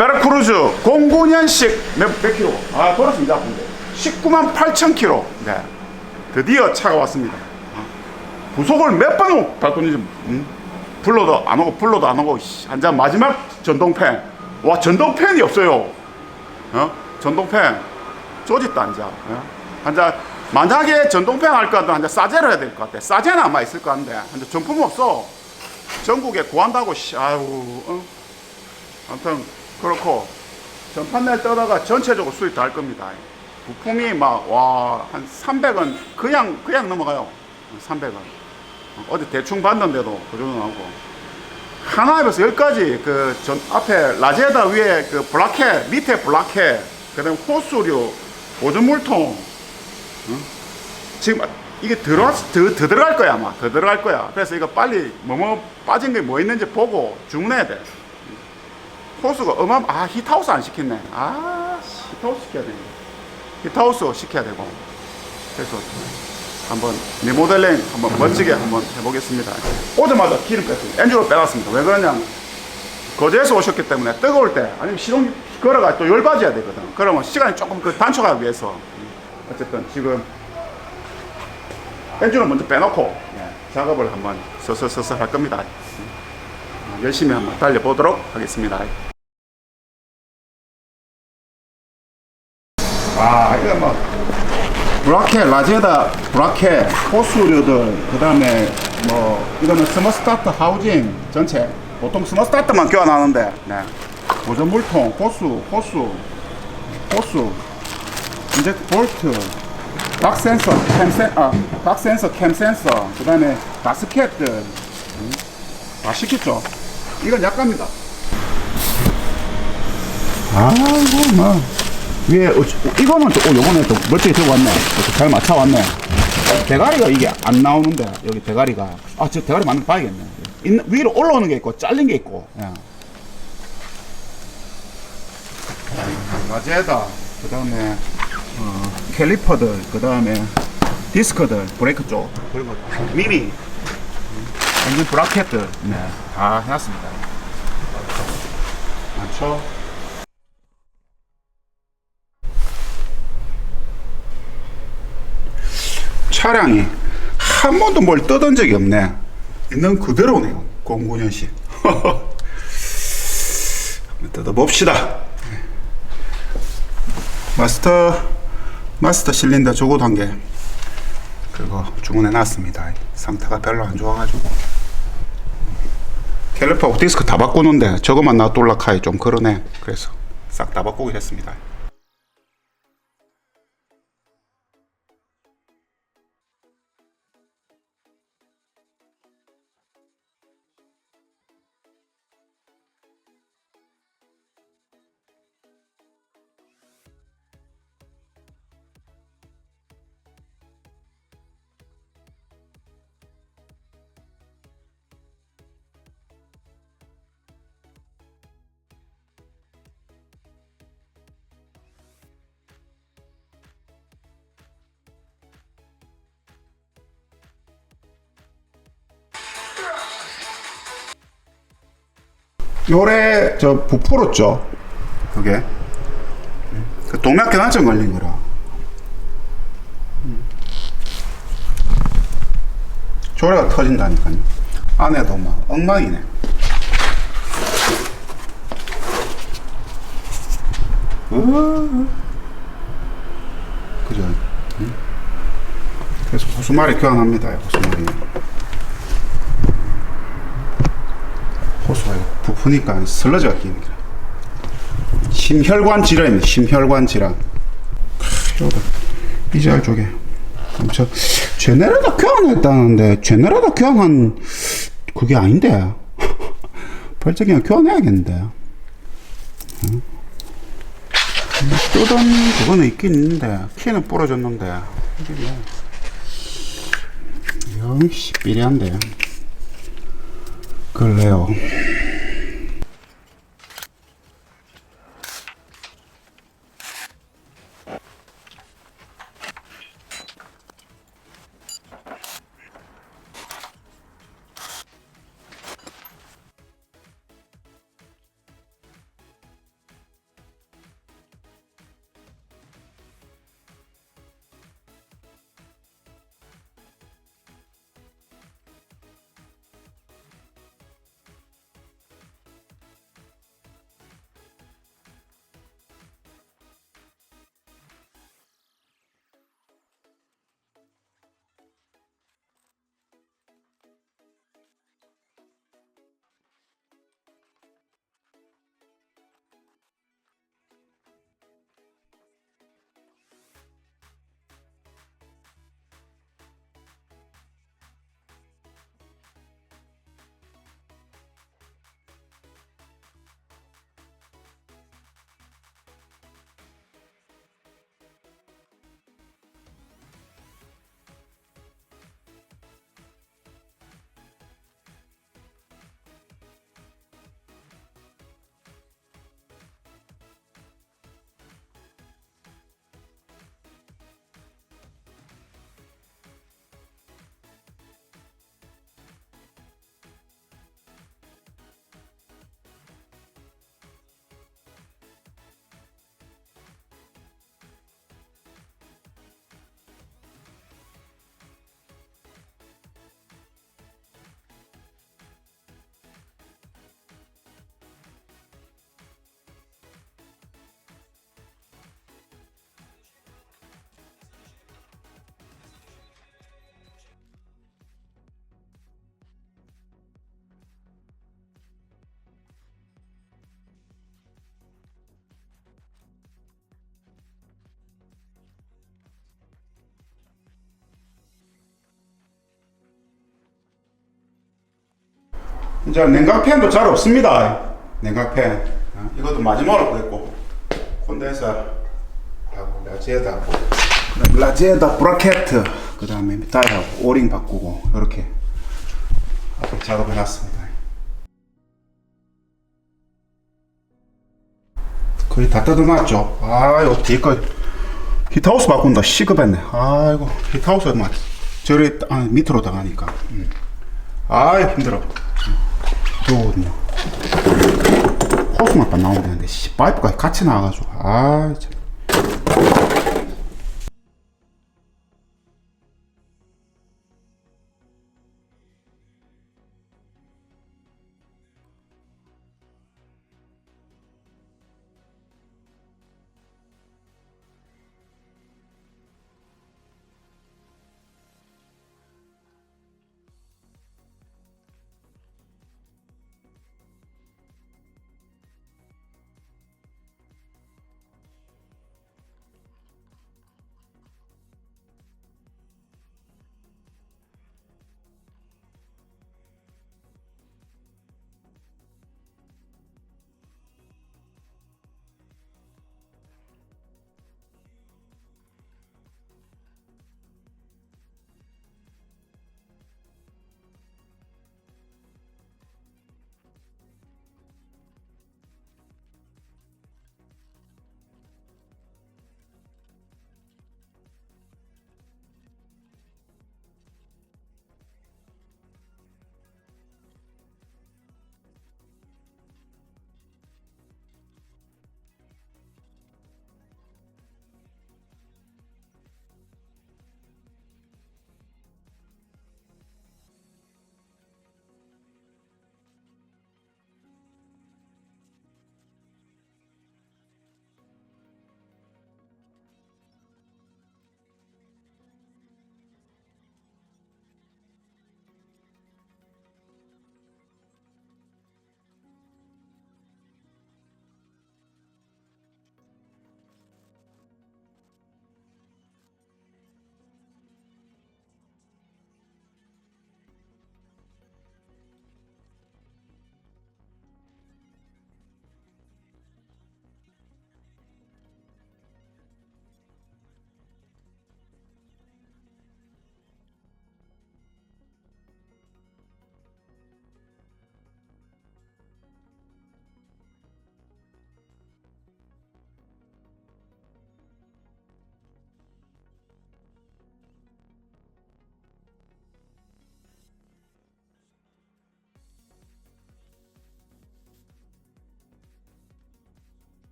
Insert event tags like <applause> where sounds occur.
베라크루즈 09년식 몇, 몇 킬로? 아 돌았습니다 근데 19만 8천 킬로 네. 드디어 차가 왔습니다 어. 부속을 몇 번 바꾸는지 음? 불러도 안 오고 불러도 안 오고 씨, 한잔 마지막 전동팬 와 전동팬이 없어요 어? 전동팬 쪼짓다 한잔 어? 한잔 만약에 전동팬 할 거면 한잔 싸제로 해야 될 것 같아 싸제는 아마 있을 것 같은데 한잔 정품 없어 전국에 구한다고 씨 아유 어? 아무튼 그렇고 전판넬 떠다가 전체적으로 수입 다 할 겁니다. 부품이 막 와 한 300원 그냥 그냥 넘어가요. 300원. 어디 대충 봤는데도 그 정도 나오고 하나 에서 열까지 그 전 앞에 라제다 위에 그 블라켓 밑에 블라켓 그다음 호수류 보존 물통 응? 지금 이게 들어 더, 더 들어갈 거야 아마 더 들어갈 거야. 그래서 이거 빨리 뭐뭐 빠진 게 뭐 있는지 보고 주문해야 돼. 호수가 어마어마 아 히트하우스 안 시켰네. 아 씨, 히트하우스 시켜야 되네. 히트하우스 시켜야 되고. 그래서 한번 리모델링 한번 멋지게 한번 해보겠습니다. 오자마자 기름 뺐습니다 엔진을 빼놨습니다. 왜 그러냐면 거제에서 오셨기 때문에 뜨거울 때 아니면 시동 걸어가 또 열받아야 되거든. 그러면 시간이 조금 그 단축하기 위해서. 어쨌든 지금 엔진을 먼저 빼놓고 예, 작업을 한번 서서서서 할 겁니다 열심히 한번 달려보도록 하겠습니다. 아, 이거 뭐, 브라켓, 라제다, 브라켓, 호수류들, 그 다음에 뭐, 이거는 스머 스타트 하우징 전체. 보통 스머 스타트만 교환하는데, 네. 보존 물통, 호수, 호수, 호수, 이제 볼트, 박 센서, 캠 센, 아, 박 센서, 캠 센서, 그 다음에 가스켓들, 음, 다 시켰죠. 이건 약갑니다. 아이고, 뭐. 위에, 어, 이거는 또, 어, 요번에 또 멀쩡히 들고 왔네. 잘 맞춰왔네. 대가리가 이게 안 나오는데, 여기 대가리가. 아, 저 대가리 맞는 거 봐야겠네. 있는, 위로 올라오는 게 있고, 잘린 게 있고. 예. 라제다, 그 다음에, 어, 캘리퍼들, 그 다음에, 디스크들, 브레이크 쪽, 그리고 미니, 엔진 브라켓들, 네, 다 해놨습니다. 맞죠? 차량이 한 번도 뭘 뜯은 적이 없네. 있는 그대로네요. 09년식. <laughs> 한번 뜯어봅시다. 마스터, 마스터 실린더 조고 단계. 그거 주문해 놨습니다. 상태가 별로 안 좋아가지고. 캘리퍼하고 디스크 다 바꾸는데 저것만 놔도 올라카이 좀 그러네. 그래서 싹 다 바꾸기로 했습니다. 요래 저 부풀었죠. 그게 그 동맥경화증 걸린 거라. 조래가 터진다니까요. 안에도 막 엉망이네. 으, 그죠? 응? 그래서 호수마리 교환합니다. 호수마리. 호수가 부푸니까 슬러지가 끼는 거라. 심혈관 질환입니다. 심혈관 질환. 이거다. 이잘 쪽에. 저 제네레다 교환했다는데 제네레다 교환한 그게 아닌데. <laughs> 그냥 교환해야겠는데. 응? 뜯은 그거는 있긴 있는데 키는 부러졌는데 이게 뭐 영씨 삐리한데 그럴래요 이제 냉각팬도 잘 없습니다. 냉각팬. 어, 이것도 마지막으로 구했고 콘덴서 하고 라지에다 하고 그다음 라지에다 브라켓 그 다음에 타이하고 오링 바꾸고 이렇게 앞에 작업해 놨습니다. 거의 다 뜯어놨죠. 아이고 뒤에 거 히트하우스 바꾼다 시급했네. 아이고 히트하우스 막 저리 아, 밑으로 당하니까. 음. 아이 힘들어. 요거거든요 호수만 딱 나오면 되는데 씨, 파이프가 같이 나와가지고 아 참.